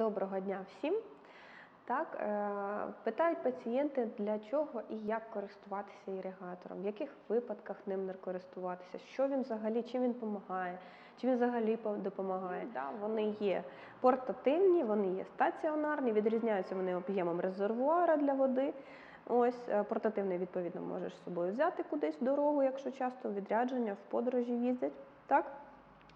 Доброго дня всім. Так, е, питають пацієнти, для чого і як користуватися іригатором, в яких випадках ним не користуватися, що він взагалі, чим він допомагає, чи він взагалі допомагає. Да, вони є портативні, вони є стаціонарні, відрізняються вони об'ємом резервуара для води. Ось е, портативний, відповідно, можеш з собою взяти кудись в дорогу, якщо часто в відрядження, в подорожі їздять. Так?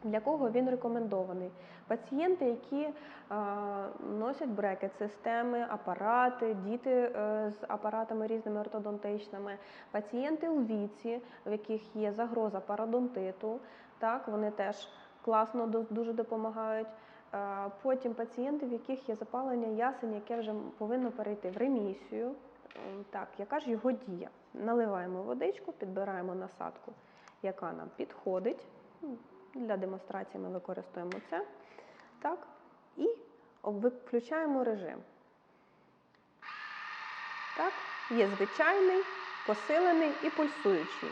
Для кого він рекомендований? Пацієнти, які а, носять брекет-системи, апарати, діти е, з апаратами різними ортодонтичними, пацієнти у віці, в яких є загроза парадонтиту, так, вони теж класно дуже допомагають. Е, Потім пацієнти, в яких є запалення ясень, яке вже повинно перейти в ремісію. Так, яка ж його дія? Наливаємо водичку, підбираємо насадку, яка нам підходить. Для демонстрації ми використовуємо це. Так, і включаємо режим. Так, є звичайний, посилений і пульсуючий.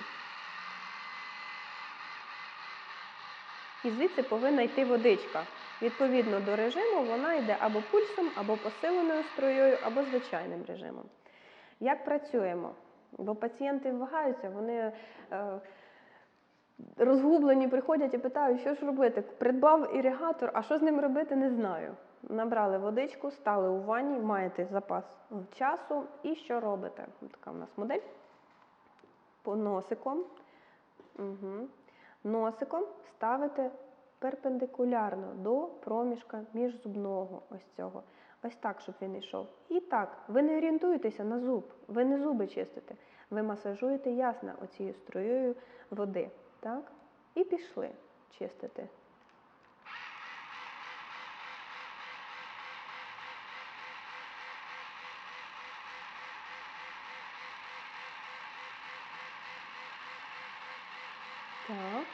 І звідси повинна йти водичка. Відповідно до режиму, вона йде або пульсом, або посиленою струєю, або звичайним режимом. Як працюємо? Бо пацієнти вагаються, вони е, розгублені приходять і питають, що ж робити. Придбав іригатор, а що з ним робити, не знаю. Набрали водичку, стали у ванні, маєте запас часу і що робите? Така у нас модель. По носиком. Угу. Носиком ставите перпендикулярно до проміжка міжзубного ось цього. Ось так, щоб він йшов. І так, ви не орієнтуєтеся на зуб, ви не зуби чистите, ви масажуєте ясно оцією струєю води. Так? І пішли чистити. Так.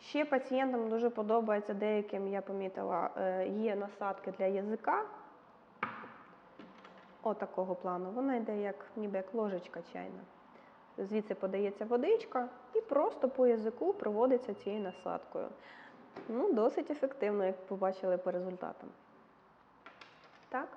Ще пацієнтам дуже подобається деяким, я помітила, е, є насадки для язика. Отакого плану. Вона йде як ніби як ложечка чайна. Звідси подається водичка і просто по язику проводиться цією насадкою. Ну, досить ефективно, як побачили по результатам. Так.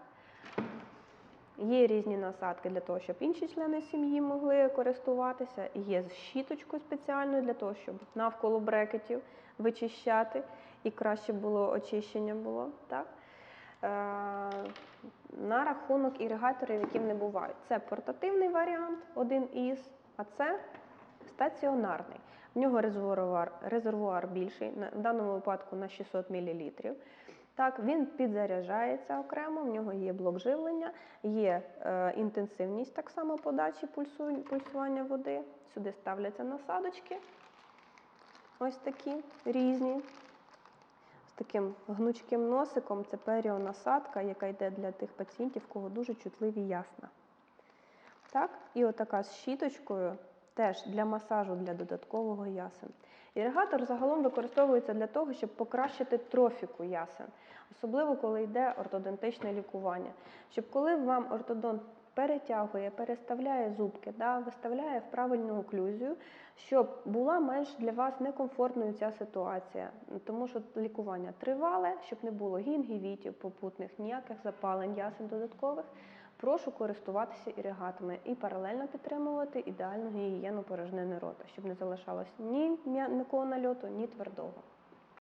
Є різні насадки для того, щоб інші члени сім'ї могли користуватися. Є з щіточкою спеціальною для того, щоб навколо брекетів вичищати і краще було очищення було. Так? Е, на рахунок іригаторів, які не бувають. Це портативний варіант, один із, а це стаціонарний. В нього резервуар, резервуар більший, в даному випадку на 600 мл. Так, він підзаряджається окремо, в нього є блок живлення, є е, інтенсивність так само подачі пульсу, пульсування води. Сюди ставляться насадочки. Ось такі різні. З таким гнучким носиком це періонасадка, яка йде для тих пацієнтів, кого дуже чутливі ясна. Так? І отака з щіточкою теж для масажу, для додаткового ясен. Іригатор загалом використовується для того, щоб покращити трофіку ясен, особливо коли йде ортодонтичне лікування. Щоб коли вам ортодонт перетягує, переставляє зубки, да, виставляє в правильну оклюзію, щоб була менш для вас некомфортною ця ситуація, тому що лікування тривале, щоб не було гінгівітів попутних, ніяких запалень ясен додаткових. Прошу користуватися іригатами і паралельно підтримувати ідеальну гігієну порожнини рота, щоб не залишалось ні м'якого нальоту, ні твердого.